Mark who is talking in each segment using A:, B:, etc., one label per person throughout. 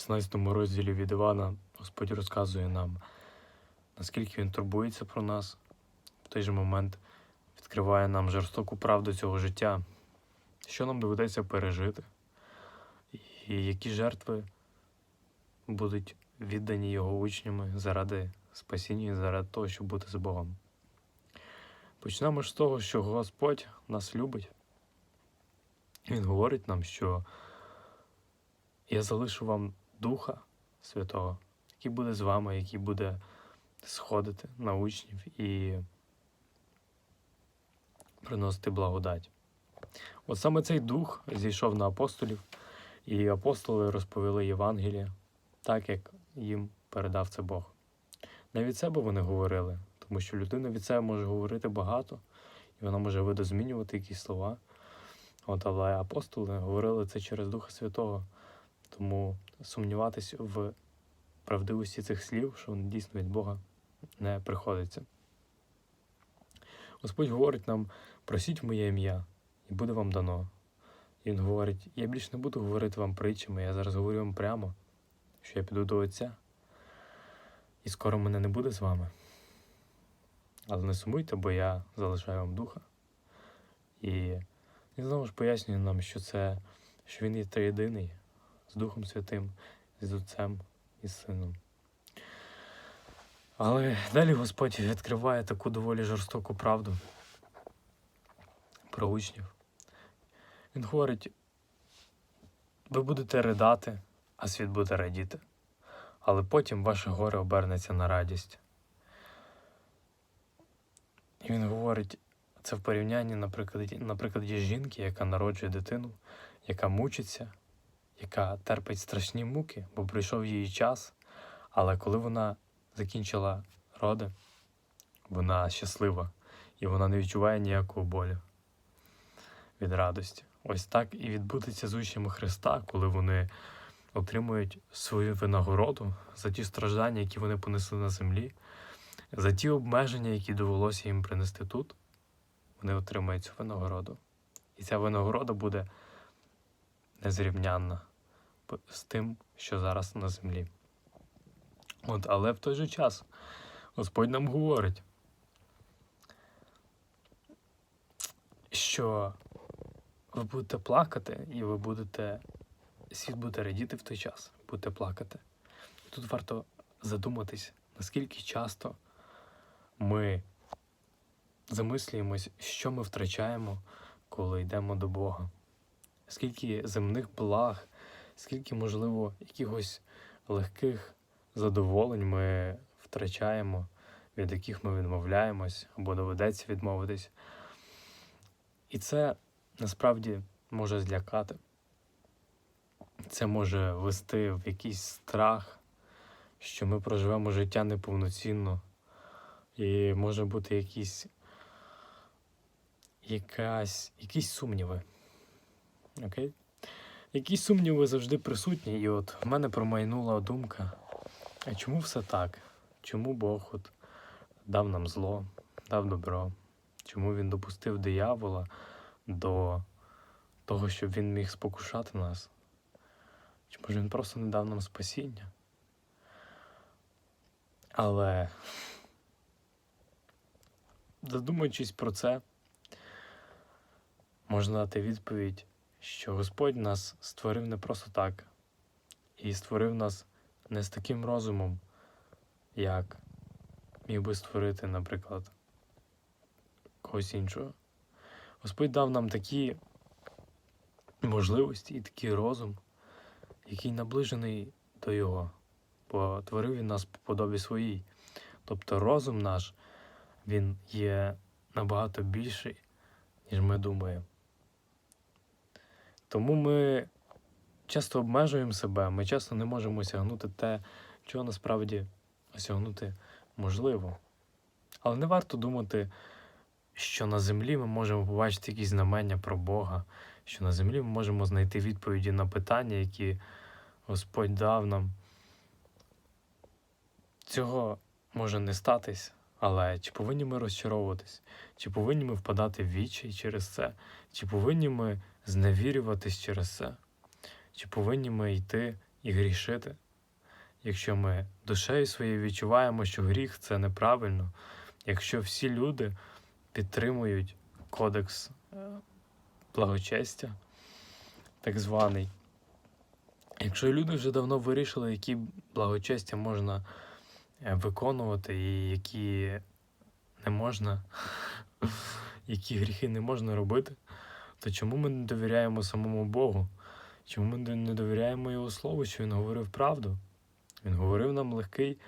A: 16 розділі від Івана Господь розказує нам, наскільки Він турбується про нас, в той же момент відкриває нам жорстоку правду цього життя, що нам доведеться пережити, і які жертви будуть віддані його учнями заради спасіння і заради того, щоб бути з Богом. Почнемо з того, що Господь нас любить. Він говорить нам, що я залишу вам Духа Святого, який буде з вами, який буде сходити на учнів і приносити благодать. От саме цей дух зійшов на апостолів, і апостоли розповіли Євангеліє так, як їм передав це Бог. Не від себе вони говорили, тому що людина від себе може говорити багато, і вона може видозмінювати якісь слова. От, але апостоли говорили це через Духа Святого. Тому сумніватись в правдивості цих слів, що вони дійсно від Бога не приходиться. Господь говорить нам: просіть моє ім'я, і буде вам дано. І Він говорить: я більше не буду говорити вам притчами, я зараз говорю вам прямо, що я піду до Отця, і скоро мене не буде з вами. Але не сумуйте, бо я залишаю вам духа. І він знову ж пояснює нам, що це, що він є триєдиний з Духом Святим, з Отцем і Сином. Але далі Господь відкриває таку доволі жорстоку правду про учнів. Він говорить: ви будете ридати, а світ буде радіти, але потім ваше горе обернеться на радість. І він говорить це в порівнянні, наприклад, є жінки, яка народжує дитину, яка мучиться, яка терпить страшні муки, бо прийшов її час, але коли вона закінчила роди, вона щаслива і вона не відчуває ніякого болю від радості. Ось так і відбудеться з учнями Христа, коли вони отримують свою винагороду за ті страждання, які вони понесли на землі, за ті обмеження, які довелося їм принести тут. Вони отримають цю винагороду. І ця винагорода буде незрівнянна з тим, що зараз на землі. От, але в той же час Господь нам говорить, що ви будете плакати, і ви будете, світ буде радіти в той час, будете плакати. Тут варто задуматись, наскільки часто ми замислюємось, що ми втрачаємо, коли йдемо до Бога. Скільки земних благ, скільки, можливо, якихось легких задоволень ми втрачаємо, від яких ми відмовляємось або доведеться відмовитись. І це насправді може злякати. Це може вести в якийсь страх, що ми проживемо життя неповноцінно, і може бути якісь якась, якісь сумніви. Окей? Якісь сумніви завжди присутні, і от в мене промайнула думка: а чому все так? Чому Бог от дав нам зло, дав добро? Чому він допустив диявола до того, щоб він міг спокушати нас? Чи може він просто не дав нам спасіння? Але задумуючись про це, можна дати відповідь, що Господь нас створив не просто так, і створив нас не з таким розумом, як міг би створити, наприклад, когось іншого. Господь дав нам такі можливості і такий розум, який наближений до Його, бо творив він нас по подобі своїй. Тобто розум наш, він є набагато більший, ніж ми думаємо. Тому ми часто обмежуємо себе, ми часто не можемо осягнути те, чого насправді осягнути можливо. Але не варто думати, що на землі ми можемо побачити якісь знамення про Бога, що на землі ми можемо знайти відповіді на питання, які Господь дав нам. Цього може не статись, але чи повинні ми розчаровуватись, чи повинні ми впадати в вічі через це, чи повинні ми зневірюватись через це, чи повинні ми йти і грішити. Якщо ми душею своєю відчуваємо, що гріх це неправильно, якщо всі люди підтримують кодекс е, благочестя, так званий, якщо люди вже давно вирішили, які благочестя можна е, виконувати і які не можна, які гріхи не можна робити, то чому ми не довіряємо самому Богу? Чому ми не довіряємо Його Слову, що Він говорив правду? Він говорив нам легкий,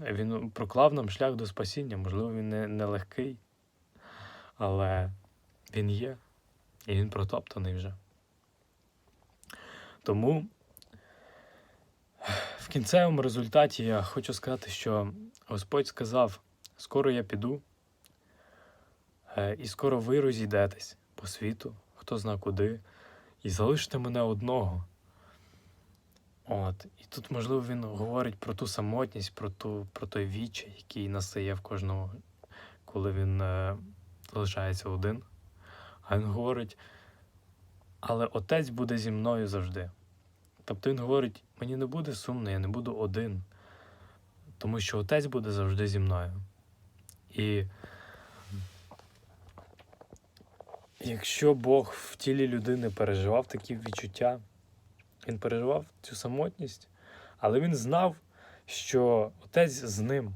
A: він проклав нам шлях до спасіння. Можливо, він не, не легкий, але він є, і він протоптаний вже. Тому в кінцевому результаті я хочу сказати, що Господь сказав: скоро я піду, е, і скоро ви розійдетесь по світу, хто зна куди, і залишите мене одного. От. І тут, можливо, він говорить про ту самотність, про ту, про той відчай, який настає в кожного, коли він е, залишається один. А він говорить, але отець буде зі мною завжди. Тобто він говорить, мені не буде сумно, я не буду один, тому що отець буде завжди зі мною. І якщо Бог в тілі людини переживав такі відчуття, він переживав цю самотність, але він знав, що отець з ним,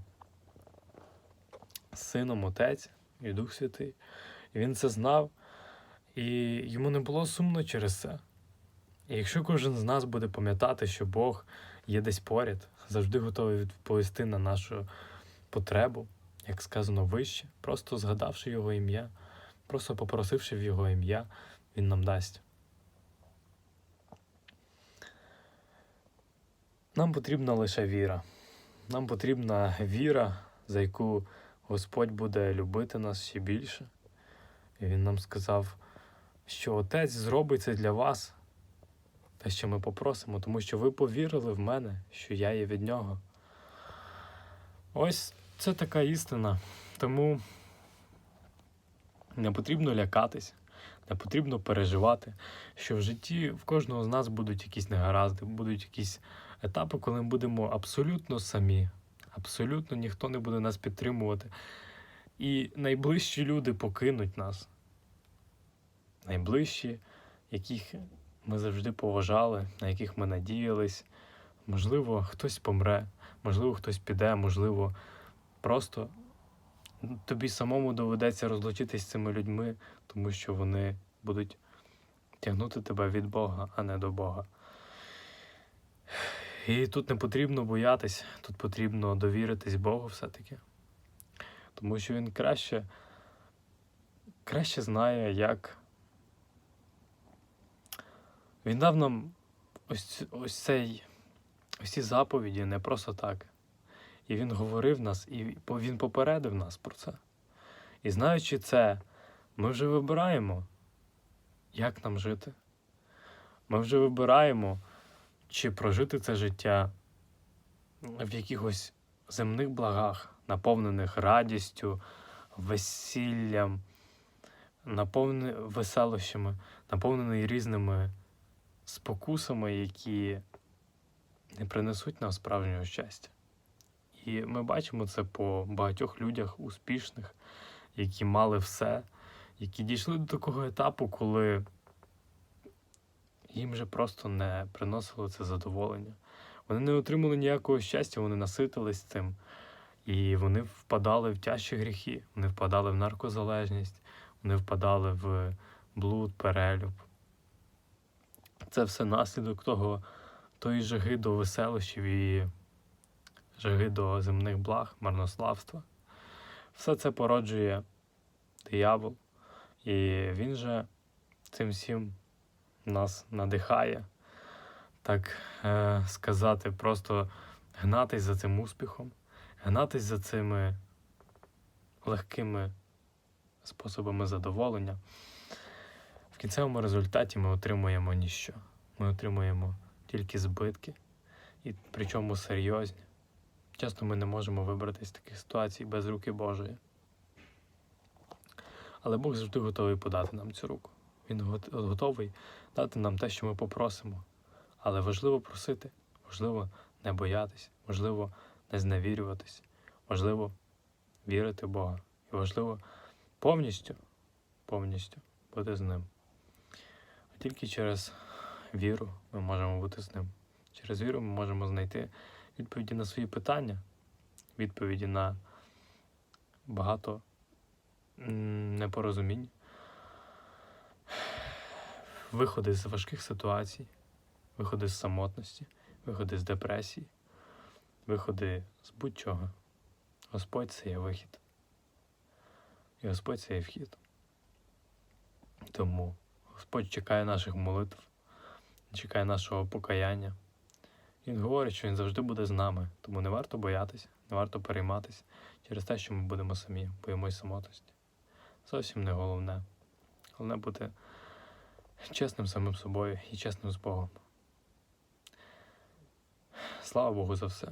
A: сином Отець і Дух Святий. І він це знав, і йому не було сумно через це. І якщо кожен з нас буде пам'ятати, що Бог є десь поряд, завжди готовий відповісти на нашу потребу, як сказано вище, просто згадавши Його ім'я, просто попросивши в Його ім'я, Він нам дасть. Нам потрібна лише віра. Нам потрібна віра, за яку Господь буде любити нас ще більше. І Він нам сказав, що Отець зробить це для вас, те, що ми попросимо, тому що ви повірили в мене, що я є від нього. Ось це така істина. Тому не потрібно лякатись, не потрібно переживати, що в житті в кожного з нас будуть якісь негаразди, будуть якісь етапи, коли ми будемо абсолютно самі, абсолютно ніхто не буде нас підтримувати. І найближчі люди покинуть нас. Найближчі, яких ми завжди поважали, на яких ми надіялись. Можливо, хтось помре, можливо, хтось піде, можливо, просто тобі самому доведеться розлучитись з цими людьми, тому що вони будуть тягнути тебе від Бога, а не до Бога. І тут не потрібно боятись, тут потрібно довіритись Богу все-таки. Тому що він краще, краще знає, як. Він дав нам ось, ось цей, ось ці заповіді не просто так. І він говорив нас, і він попередив нас про це. І знаючи це, ми вже вибираємо, як нам жити. Ми вже вибираємо, чи прожити це життя в якихось земних благах, наповнених радістю, весіллям, наповнений веселощами, наповнений різними спокусами, які не принесуть нам справжнього щастя. І ми бачимо це по багатьох людях успішних, які мали все, які дійшли до такого етапу, коли їм же просто не приносило це задоволення. Вони не отримали ніякого щастя, вони наситились цим. І вони впадали в тяжчі гріхи, вони впадали в наркозалежність, вони впадали в блуд, перелюб. Це все наслідок того, тої жаги до веселощів і жаги до земних благ, марнославства. Все це породжує диявол, і він же цим всім нас надихає, так е, сказати, просто гнатись за цим успіхом, гнатись за цими легкими способами задоволення. В кінцевому результаті ми отримуємо ніщо. Ми отримуємо тільки збитки, і причому серйозні. Часто ми не можемо вибратися з таких ситуацій без руки Божої. Але Бог завжди готовий подати нам цю руку. Він готовий дати нам те, що ми попросимо. Але важливо просити, важливо не боятися, важливо не зневірюватися, важливо вірити в Бога. І важливо повністю, повністю бути з ним. А тільки через віру ми можемо бути з ним. Через віру ми можемо знайти відповіді на свої питання, відповіді на багато непорозумінь, виходи з важких ситуацій, виходи з самотності, виходи з депресії, виходи з будь-чого. Господь це є вихід. І Господь це є вхід. Тому Господь чекає наших молитв, чекає нашого покаяння. Він говорить, що Він завжди буде з нами, тому не варто боятися, не варто перейматися через те, що ми будемо самі, боїмось самотності. Зовсім не головне. Головне бути чесним самим собою і чесним з Богом. Слава Богу за все.